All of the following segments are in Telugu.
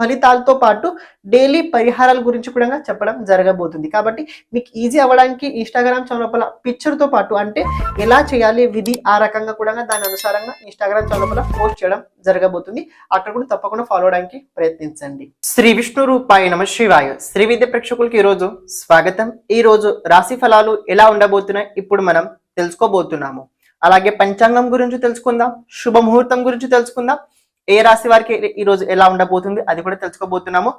ఫలితాలతో పాటు డైలీ పరిహారాల గురించి కూడా చెప్పడం జరగబోతుంది. కాబట్టి మీకు ఈజీ అవ్వడానికి ఇన్స్టాగ్రామ్ ఛానల్ పిక్చర్తో పాటు అంటే ఎలా చేయాలి విధి ఆ రకంగా కూడా దాని అనుసారంగా ఇన్స్టాగ్రామ్ ఛానల్ పోస్ట్ చేయడం జరగబోతుంది. అక్కడ కూడా తప్పకుండా ఫాలో అవడానికి ప్రయత్నించండి. శ్రీ విష్ణు రూపాయ నమ శివాయ. శ్రీ విద్య ప్రేక్షకులకి ఈరోజు స్వాగతం. ఈ రోజు రాశి ఫలాలు ఎలా ఉండబోతున్నాయి ఇప్పుడు మనం తెలుసుకోబోతున్నాము. అలాగే పంచాంగం గురించి తెలుసుకుందాం. శుభముహూర్తం గురించి తెలుసుకుందాం. ఏ రాశి వారికి ఈ రోజు ఎలా ఉండబోతుంది అది కూడా తెలుసుకోబోతున్నాము.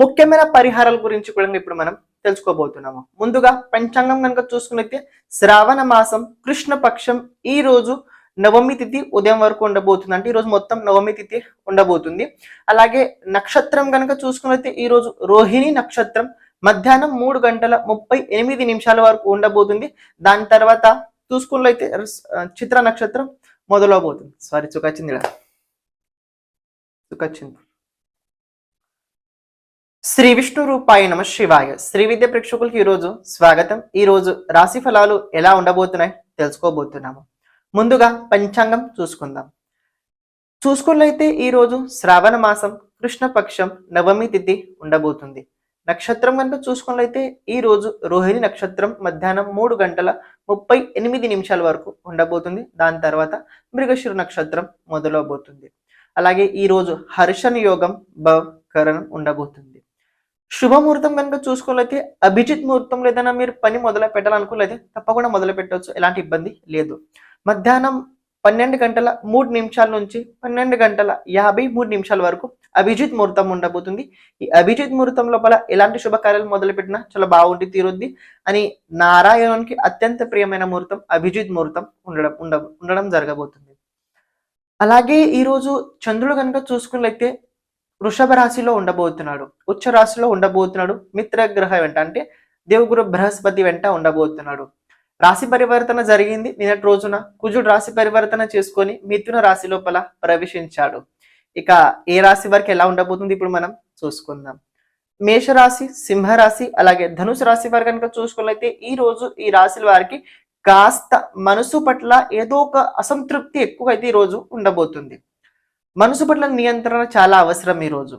ముఖ్యమైన పరిహారాల గురించి కూడా ఇప్పుడు మనం తెలుసుకోబోతున్నాము. ముందుగా పంచాంగం కనుక చూసుకున్నైతే శ్రావణ మాసం కృష్ణ పక్షం ఈ రోజు నవమి తిథి ఉదయం వరకు ఉండబోతుంది. అంటే ఈ రోజు మొత్తం నవమి తిథి ఉండబోతుంది. అలాగే నక్షత్రం కనుక చూసుకున్నైతే ఈ రోజు రోహిణి నక్షత్రం మధ్యాహ్నం మూడు గంటల ముప్పై ఎనిమిది నిమిషాల వరకు ఉండబోతుంది. దాని తర్వాత చూసుకున్నైతే చిత్ర నక్షత్రం మొదలవబోతుంది. సారీ చుకొచ్చింది ఇలా శ్రీ విష్ణు రూపాయ నమ శివాయ. శ్రీ విద్య ప్రేక్షకులకి ఈరోజు స్వాగతం. ఈ రోజు రాశి ఫలాలు ఎలా ఉండబోతున్నాయి తెలుసుకోబోతున్నాము. ముందుగా పంచాంగం చూసుకుందాం. చూసుకున్నైతే ఈ రోజు శ్రావణ మాసం కృష్ణపక్షం నవమి తిథి ఉండబోతుంది. నక్షత్రం కనుక చూసుకున్నట్లయితే ఈ రోజు రోహిణి నక్షత్రం మధ్యాహ్నం మూడు గంటల ముప్పై ఎనిమిది నిమిషాల వరకు ఉండబోతుంది. దాని తర్వాత మృగశిరు నక్షత్రం మొదలవబోతుంది. అలాగే ఈ రోజు హర్షణ యోగం భకరణం ఉండబోతుంది. శుభముహూర్తం కనుక చూసుకోలేతే అభిజిత్ ముహూర్తంలో ఏదైనా మీరు పని మొదలు పెట్టాలనుకోలేదు తప్పకుండా మొదలు పెట్టవచ్చు ఎలాంటి ఇబ్బంది లేదు. మధ్యాహ్నం పన్నెండు గంటల మూడు నిమిషాల నుంచి పన్నెండు గంటల యాభై మూడు నిమిషాల వరకు అభిజిత్ ముహూర్తం ఉండబోతుంది. ఈ అభిజిత్ ముహూర్తం లోపల ఎలాంటి శుభకార్యాలు మొదలు పెట్టినా చాలా బాగుండి తీరుద్ది అని నారాయణునికి అత్యంత ప్రియమైన ముహూర్తం అభిజిత్ ముహూర్తం ఉండడం ఉండ ఉండడం జరగబోతుంది. అలాగే ఈరోజు చంద్రుడు కనుక చూసుకున్నట్లయితే వృషభ రాశిలో ఉండబోతున్నాడు ఉచ్చ రాశిలో ఉండబోతున్నాడు మిత్రగ్రహ వెంట అంటే దేవుగురు బృహస్పతి వెంట ఉండబోతున్నాడు. రాశి పరివర్తన జరిగింది నిన్నటి రోజున కుజుడు రాశి పరివర్తన చేసుకొని మిథున రాశి లోపల ప్రవేశించాడు. ఇక ఏ రాశి వారికి ఎలా ఉండబోతుంది ఇప్పుడు మనం చూసుకుందాం. మేషరాశి సింహరాశి అలాగే ధనుసు రాశి వారు కనుక చూసుకున్నట్లయితే ఈ రోజు ఈ రాశుల వారికి కాస్త మనసు పట్ల ఏదో ఒక అసంతృప్తి ఎక్కువ అయితే ఈ రోజు ఉండబోతుంది. మనసు పట్ల నియంత్రణ చాలా అవసరం ఈ రోజు.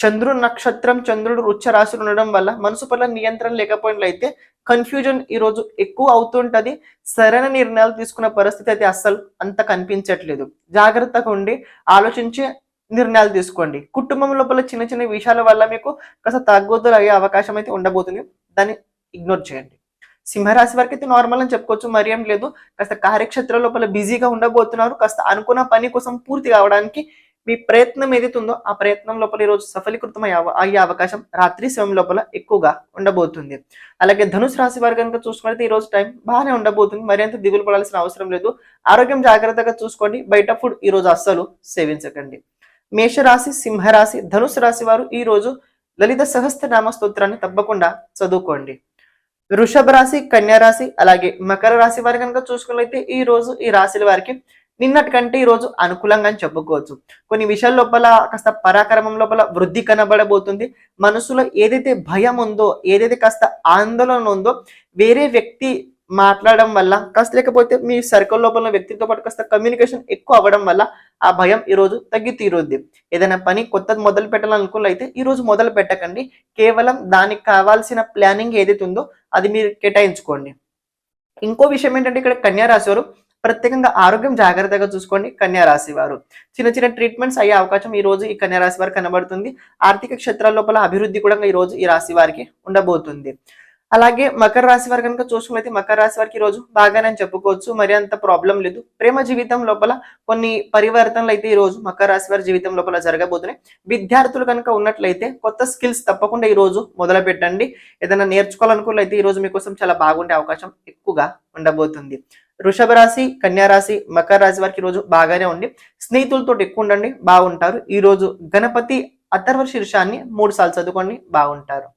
చంద్రుడు నక్షత్రం చంద్రుడు రుచ్చ రాశులు ఉండడం వల్ల మనసు పట్ల నియంత్రణ లేకపోయినట్లయితే కన్ఫ్యూజన్ ఈ రోజు ఎక్కువ అవుతుంటది. సరైన నిర్ణయాలు తీసుకున్న పరిస్థితి అయితే అస్సలు అంత కనిపించట్లేదు. జాగ్రత్తగా ఉండి ఆలోచించి నిర్ణయాలు తీసుకోండి. కుటుంబం లోపల చిన్న చిన్న విషయాల వల్ల మీకు కాస్త తగ్గుదల అయ్యే అవకాశం అయితే ఉండబోతుంది. దాన్ని ఇగ్నోర్ చేయండి. సింహరాశి వారికి అయితే నార్మల్ అని చెప్పుకోవచ్చు మరి ఏం లేదు. కాస్త కార్యక్షేత్ర లోపల బిజీగా ఉండబోతున్నారు. కాస్త అనుకున్న పని కోసం పూర్తి కావడానికి మీ ప్రయత్నం ఏదైతే ఉందో ఆ ప్రయత్నం లోపల ఈరోజు సఫలీకృతం అయ్యే అవకాశం రాత్రి సమయం లోపల ఎక్కువగా ఉండబోతుంది. అలాగే ధనుసు రాశి వారు కనుక చూసుకుంటే ఈ రోజు టైం బాగానే ఉండబోతుంది. మరింత దిగులు పడాల్సిన అవసరం లేదు. ఆరోగ్యం జాగ్రత్తగా చూసుకోండి. బయట ఫుడ్ ఈ రోజు అస్సలు సేవించకండి. మేషరాశి సింహరాశి ధనుసు రాశి వారు ఈ రోజు లలిత సహస్రనామ స్తోత్రాన్ని తప్పకుండా చదువుకోండి. వృషభ రాశి కన్యా రాశి అలాగే మకర రాశి వారి కనుక చూసుకున్నట్లయితే ఈ రోజు ఈ రాశుల వారికి నిన్నటి కంటే ఈ రోజు అనుకూలంగా అని చెప్పుకోవచ్చు. కొన్ని విషయాల లోపల కాస్త పరాక్రమం లోపల వృద్ధి కనబడబోతుంది. మనసులో ఏదైతే భయం ఉందో ఏదైతే కాస్త ఆందోళన ఉందో వేరే వ్యక్తి మాట్లాడడం వల్ల కాస్త లేకపోతే మీ సర్కిల్ లోపల వ్యక్తితో పాటు కాస్త కమ్యూనికేషన్ ఎక్కువ అవ్వడం వల్ల ఆ భయం ఈ రోజు తగ్గి తీరుద్ది. ఏదైనా పని కొత్తది మొదలు పెట్టాలనుకున్నట్లయితే ఈ రోజు మొదలు పెట్టకండి. కేవలం దానికి కావాల్సిన ప్లానింగ్ ఏదైతే ఉందో అది మీరు కేటాయించుకోండి. ఇంకో విషయం ఏంటంటే ఇక్కడ కన్యారాశి వారు ప్రత్యేకంగా ఆరోగ్యం జాగ్రత్తగా చూసుకోండి కన్యారాశి వారు. చిన్న చిన్న ట్రీట్మెంట్స్ అయ్యే అవకాశం ఈ రోజు ఈ కన్యా రాశి కనబడుతుంది. ఆర్థిక క్షేత్రాల లోపల అభివృద్ధి కూడా ఈ రోజు ఈ రాశి వారికి ఉండబోతుంది. అలాగే మకర రాశి వారు కనుక చూసుకున్నైతే మకర రాశి వారికి ఈరోజు రోజు బాగానే చెప్పుకోవచ్చు. మరి అంత ప్రాబ్లం లేదు. ప్రేమ జీవితం లోపల కొన్ని పరివర్తనలు అయితే ఈ రోజు మకర రాశి వారి జీవితం లోపల జరగబోతున్నాయి. విద్యార్థులు కనుక ఉన్నట్లయితే కొత్త స్కిల్స్ తప్పకుండా ఈ రోజు మొదలు పెట్టండి ఏదైనా నేర్చుకోవాలనుకున్నట్లయితే ఈ రోజు మీకోసం చాలా బాగుండే అవకాశం ఎక్కువగా ఉండబోతుంది. వృషభ రాశి కన్యా రాశి మకర రాశి వారికి ఈరోజు రోజు బాగానే ఉండి స్నేహితులతో ఎక్కువ ఉండండి బాగుంటారు. ఈ రోజు గణపతి అథర్వ శీర్షాన్ని మూడు సార్లు చదువుకోండి బాగుంటారు.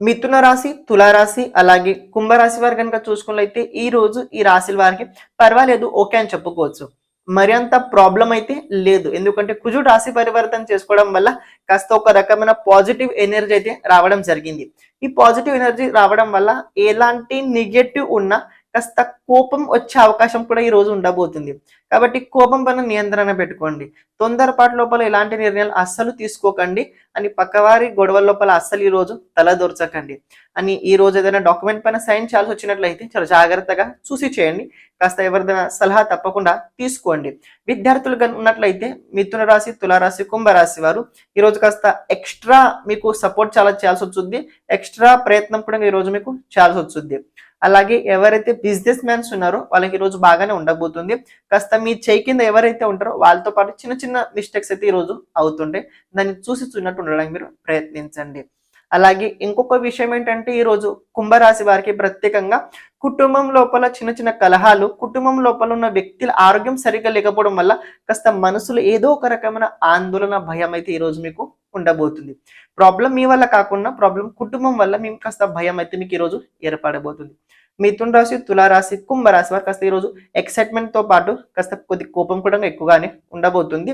మిథున రాశి తులారాశి అలాగే కుంభరాశి వారు కనుక చూసుకున్నట్లయితే ఈ రోజు ఈ రాశుల వారికి పర్వాలేదు ఓకే అని చెప్పుకోవచ్చు. మరి అంత ప్రాబ్లం అయితే లేదు. ఎందుకంటే కుజుడు రాశి పరివర్తన చేసుకోవడం వల్ల కాస్త ఒక రకమైన పాజిటివ్ ఎనర్జీ అయితే రావడం జరిగింది. ఈ పాజిటివ్ ఎనర్జీ రావడం వల్ల ఎలాంటి నెగటివ్ ఉన్నా కాస్త కోపం వచ్చే అవకాశం కూడా ఈ రోజు ఉండబోతుంది. కాబట్టి కోపం పైన నియంత్రణ పెట్టుకోండి. తొందరపాటు లోపల ఎలాంటి నిర్ణయాలు అస్సలు తీసుకోకండి. అని పక్కవారి గొడవల లోపల అస్సలు ఈ రోజు తలదొరచకండి అని ఈ రోజు ఏదైనా డాక్యుమెంట్ పైన సైన్ చేయాల్సి వచ్చినట్లయితే చాలా జాగ్రత్తగా చూసి చేయండి. కాస్త ఎవరిదైనా సలహా తప్పకుండా తీసుకోండి. విద్యార్థులు ఉన్నట్లయితే మిథున రాశి తులారాశి కుంభరాశి వారు ఈ రోజు కాస్త ఎక్స్ట్రా మీకు సపోర్ట్ చాలా చేయాల్సి వస్తుంది ఎక్స్ట్రా ప్రయత్నం కూడా ఈ రోజు మీకు చేయాల్సి వస్తుంది అలాగే ఎవరైతే బిజినెస్ మ్యాన్స్ ఉన్నారో వాళ్ళకి ఈ రోజు బాగానే ఉండబోతుంది. కాస్త మీ చేయి కింద ఎవరైతే ఉంటారో వాళ్ళతో పాటు చిన్న చిన్న మిస్టేక్స్ అయితే ఈ రోజు అవుతుంటాయి. దాన్ని చూసి చూసినట్టు ఉండడానికి మీరు ప్రయత్నించండి. అలాగే ఇంకొక విషయం ఏంటంటే ఈ రోజు కుంభరాశి వారికి ప్రత్యేకంగా కుటుంబం లోపల చిన్న చిన్న కలహాలు కుటుంబం లోపల ఉన్న వ్యక్తుల ఆరోగ్యం సరిగ్గా లేకపోవడం వల్ల కాస్త మనసులో ఏదో ఒక రకమైన ఆందోళన భయం అయితే ఈరోజు మీకు ఉండబోతుంది. ప్రాబ్లం మీ వల్ల కాకుండా ప్రాబ్లం కుటుంబం వల్ల మేము కాస్త భయం అయితే మీకు ఈరోజు ఏర్పడబోతుంది. మిథున్ రాశి తులారాశి కుంభరాశి వారు కాస్త ఈరోజు ఎక్సైట్మెంట్తో పాటు కాస్త కొద్ది కోపం కూడా ఎక్కువగానే ఉండబోతుంది.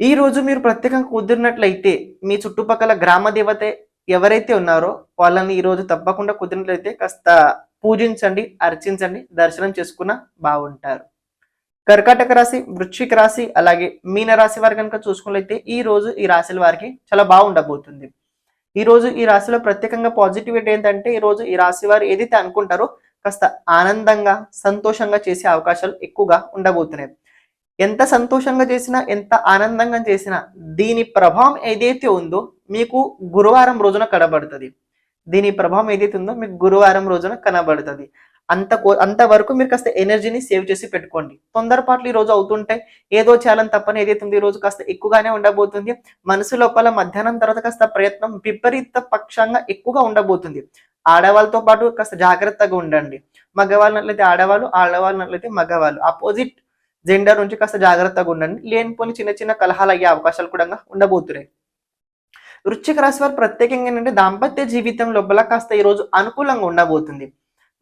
ఈ రోజు మీరు ప్రత్యేకంగా కుదిరినట్లయితే మీ చుట్టుపక్కల గ్రామ దేవత ఎవరైతే ఉన్నారో వాళ్ళని ఈరోజు తప్పకుండా కుదిరినట్లయితే కాస్త పూజించండి అర్చించండి దర్శనం చేసుకున్న బాగుంటారు. కర్కాటక రాశి వృశ్చిక రాశి అలాగే మీన రాశి వారు కనుక చూసుకున్నట్లయితే ఈ రోజు ఈ రాశుల వారికి చాలా బాగుండబోతుంది ఈ రోజు ఈ రాశిలో ప్రత్యేకంగా పాజిటివిటీ ఏంటంటే ఈ రోజు ఈ రాశి వారు ఏదైతే అనుకుంటారో కాస్త ఆనందంగా సంతోషంగా చేసే అవకాశాలు ఎక్కువగా ఉండబోతున్నాయి. ఎంత సంతోషంగా చేసినా ఎంత ఆనందంగా చేసినా దీని ప్రభావం ఏదైతే ఉందో మీకు గురువారం రోజున కనబడుతుంది. దీని ప్రభావం ఏదైతే ఉందో మీకు గురువారం రోజున కనబడుతుంది. అంత కో అంతవరకు మీరు కాస్త ఎనర్జీని సేవ్ చేసి పెట్టుకోండి. తొందరపాట్లు ఈ రోజు అవుతుంటాయి. ఏదో చేయాలని తప్పని ఏదైతే ఉంది ఈ రోజు కాస్త ఎక్కువగానే ఉండబోతుంది. మనసు లోపల మధ్యాహ్నం తర్వాత కాస్త ప్రయత్నం విపరీత పక్షంగా ఎక్కువగా ఉండబోతుంది. ఆడవాళ్ళతో పాటు కాస్త జాగ్రత్తగా ఉండండి. మగవాళ్ళనట్లయితే ఆడవాళ్ళు ఆడవాళ్ళనట్లయితే మగవాళ్ళు. ఆపోజిట్ జెండర్ నుంచి కాస్త జాగ్రత్తగా ఉండండి. లేనిపోని చిన్న చిన్న కలహాలు అయ్యే అవకాశాలు కూడా ఉండబోతున్నాయి. వృశ్చిక రాశి వారు ప్రత్యేకంగా ఏంటంటే దాంపత్య జీవితం లోపల కాస్త ఈ రోజు అనుకూలంగా ఉండబోతుంది.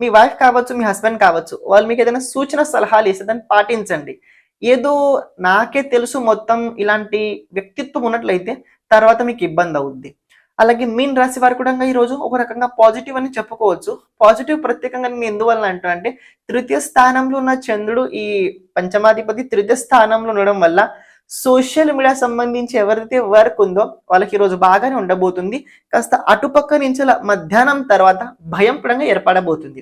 మీ వైఫ్ కావచ్చు మీ హస్బెండ్ కావచ్చు వాళ్ళు మీకు ఏదైనా సూచన సలహాలు ఇస్తే దాన్ని పాటించండి. ఏదో నాకే తెలుసు మొత్తం ఇలాంటి వ్యక్తిత్వం ఉన్నట్లయితే తర్వాత మీకు ఇబ్బంది అవుద్ది. అలాగే మీన్ రాశి వారు కూడా ఈ రోజు ఒక రకంగా పాజిటివ్ అని చెప్పుకోవచ్చు. పాజిటివ్ ప్రత్యేకంగా నేను ఎందువల్ల అంటా అంటే తృతీయ స్థానంలో ఉన్న చంద్రుడు ఈ పంచమాధిపతి తృతీయ స్థానంలో ఉండడం వల్ల సోషల్ మీడియా సంబంధించి ఎవరైతే వర్క్ ఉందో వాళ్ళకి ఈరోజు బాగానే ఉండబోతుంది. కాస్త అటుపక్క నుంచి మధ్యాహ్నం తర్వాత భయం ఏర్పడబోతుంది.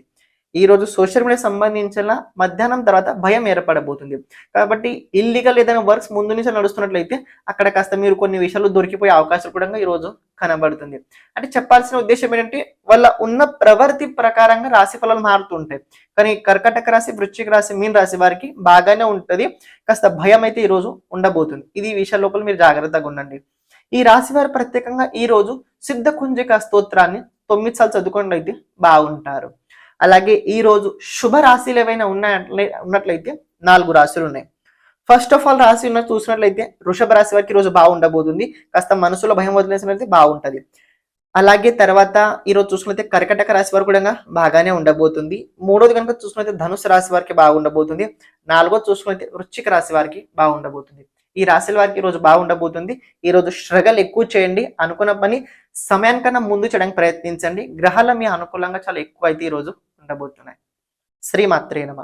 ఈ రోజు సోషల్ మీడియా సంబంధించిన మధ్యాహ్నం తర్వాత భయం ఏర్పడబోతుంది. కాబట్టి ఇల్లీగల్ ఏదైనా వర్క్స్ ముందు నుంచి నడుస్తున్నట్లయితే అక్కడ కాస్త మీరు కొన్ని విషయాలు దొరికిపోయే అవకాశం కూడా ఈ రోజు కనబడుతుంది. అంటే చెప్పాల్సిన ఉద్దేశం ఏంటంటే వాళ్ళ ఉన్న ప్రవృత్తి ప్రకారంగా రాశి ఫలాలు మారుతుంటాయి కానీ కర్కటక రాశి వృశ్చిక రాశి మీన్ రాశి వారికి బాగానే ఉంటుంది. కాస్త భయం అయితే ఈ రోజు ఉండబోతుంది. ఇది ఈ లోపల మీరు జాగ్రత్తగా ఉండండి. ఈ రాశి వారు ప్రత్యేకంగా ఈ రోజు సిద్ధ కుంజిక స్తోత్రాన్ని తొమ్మిది సార్లు చదువుకోండి అయితే బాగుంటారు. అలాగే ఈ రోజు శుభ రాశిలు ఏవైనా ఉన్నట్లే ఉన్నట్లయితే నాలుగు రాశులు ఉన్నాయి. ఫస్ట్ ఆఫ్ ఆల్ రాశి ఉన్న చూసినట్లయితే వృషభ రాశి వారికి ఈరోజు రోజు బాగుండబోతుంది. కాస్త మనసులో భయం వదిలేసినట్లయితే బాగుంటుంది. అలాగే తర్వాత ఈ రోజు కర్కటక రాశి వారు కూడా బాగానే ఉండబోతుంది. మూడోది కనుక చూసినట్లయితే ధనుసు రాశి వారికి బాగుండబోతుంది. నాలుగోది చూసుకున్నట్లయితే వృశ్చిక రాశి వారికి బాగుండబోతుంది. ఈ రాశుల వారికి ఈరోజు రోజు బాగుండబోతుంది. ఈ రోజు స్ట్రగల్ ఎక్కువ చేయండి. అనుకున్న పని సమయానికన్నా ముందు చేయడానికి ప్రయత్నించండి. గ్రహాల మీ అనుకూలంగా చాలా ఎక్కువ అయితే ఈ రోజు ఉండబోతున్నాయి. శ్రీమాత్రే నమ.